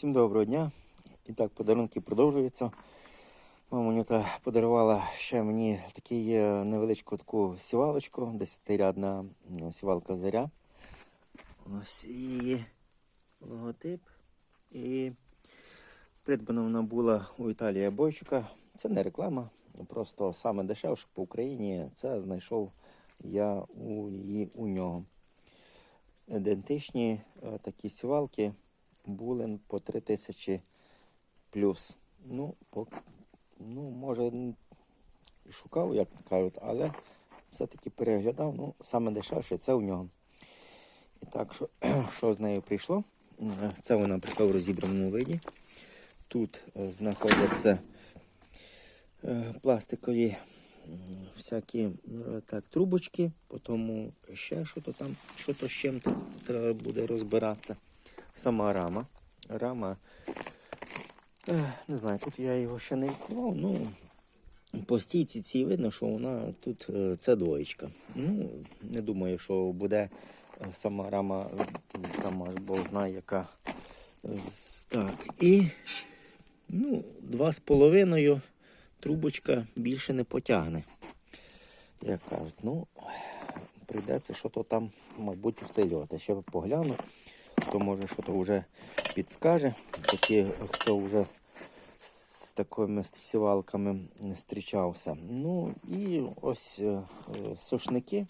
Всім доброго дня. І так, подарунки продовжуються. Мамонюта подарувала ще мені такі е, невеличку таку сівалочку, десятирядна м, сівалка заря. Ось і логотип. І придбана вона була у Італії Бойчука. Це не реклама, просто саме дешевше по Україні. Це знайшов я у, її, у нього. Ідентичні е, такі сівалки були по 3 тисячі плюс. Ну, по, ну, може, і шукав, як кажуть, але все-таки переглядав. Ну, саме дешевше це у нього. І так, що, що з нею прийшло? Це вона прийшла в розібраному виді. Тут е, знаходяться е, пластикові всякі так, трубочки, потім ще що то там, що то з чим треба буде розбиратися. Сама рама. Рама, не знаю, тут я його ще не відкривав, ну по стійці цій видно, що вона тут е, це двоєчка. Ну, не думаю, що буде е, сама рама, там Бог знає, яка. Так, і ну, два з половиною трубочка більше не потягне. Як кажуть, ну, прийдеться що то там, мабуть, всилювати. Ще погляну, хто може що то вже підскаже. Такі, хто вже з такими сівалками зустрічався. Ну і ось е, сушники.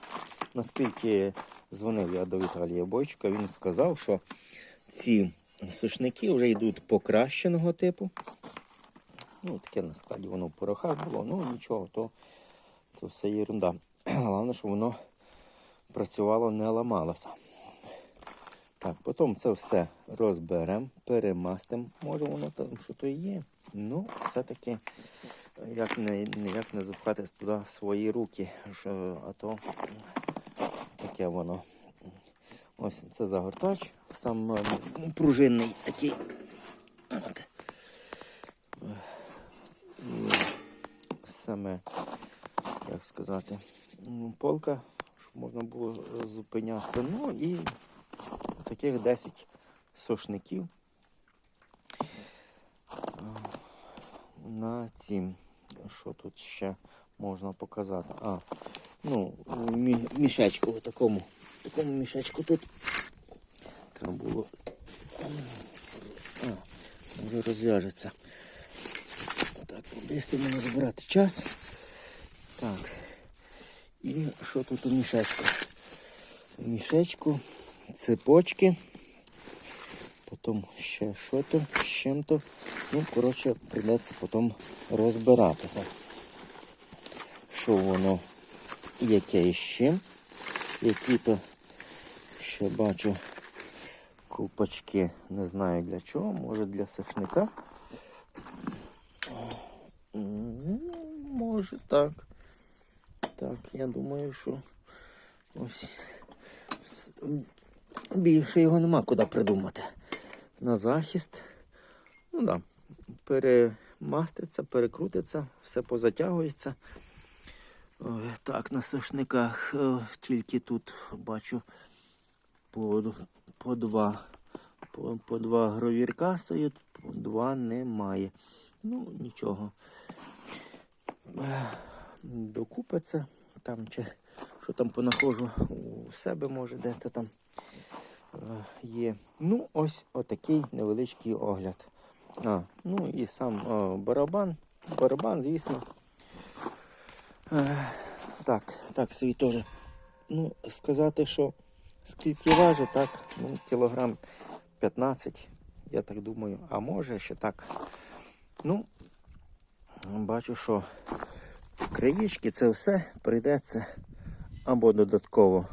Наскільки дзвонив я до Віталія Бойчука, він сказав, що ці сушники вже йдуть покращеного типу. Ну, таке на складі воно в порохах було, ну нічого, то, то все єрунда. Головне, щоб воно працювало, не ламалося. Так, потім це все розберемо, перемастимо. Може воно там що то є. Ну, все-таки як не, ніяк не запхати туди свої руки, що, а то таке воно. Ось це загортач, сам пружинний такий. От. І саме, як сказати, полка, щоб можна було е, зупинятися. Ну і таких 10 сошників е, на цім. Що тут ще можна показати? А, ну, мішечку, в такому, в такому мішечку тут треба було. А, може розв'яжеться. Так, побисти мене забирати час. Так. І що тут у мішечку? У мішечку цепочки. Потім ще що то, з чим-то. Ну, коротше, прийдеться потім розбиратися. Що воно, яке і з чим. Які то ще бачу ковпачки, не знаю для чого, може для сушника. Може так. Так, я думаю, що ось більше його нема куди придумати. На захист. Ну да, перемаститься, перекрутиться, все позатягується. Так, на сушниках е, тільки тут бачу по, по два. По, по два гровірка стоять, по два немає. Ну, нічого. Е, Докупиться там чи що там понаходжу у себе, може, де-то там є. Ну, ось отакий невеличкий огляд. А, ну і сам е, барабан. Барабан, звісно. Е, так, так, собі теж. Ну, сказати, що скільки важить, так, ну, кілограм 15, я так думаю, а може ще так. Ну, бачу, що краєчки це все прийдеться або додатково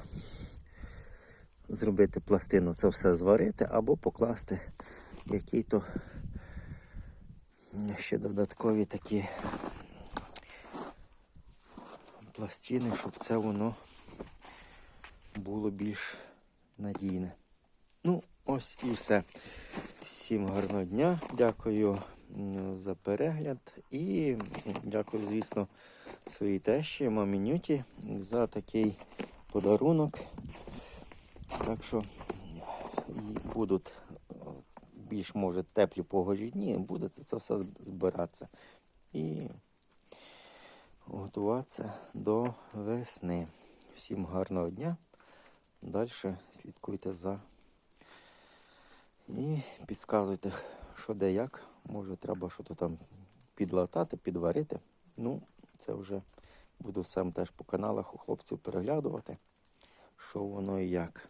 зробити пластину, це все зварити, або покласти який-то ще додаткові такі пластини, щоб це воно було більш надійне. Ну, ось і все. Всім гарного дня. Дякую за перегляд. І дякую, звісно, своїй тещі, мамі Нюті, за такий подарунок. Так що будуть е, більш може теплі погожі дні, буде це, це все збиратися. І готуватися до весни. Всім гарного дня. Далі слідкуйте за і підказуйте, що де як. Може, треба щось там підлатати, підварити. Ну, це вже буду сам теж по каналах у хлопців переглядувати, що воно і як.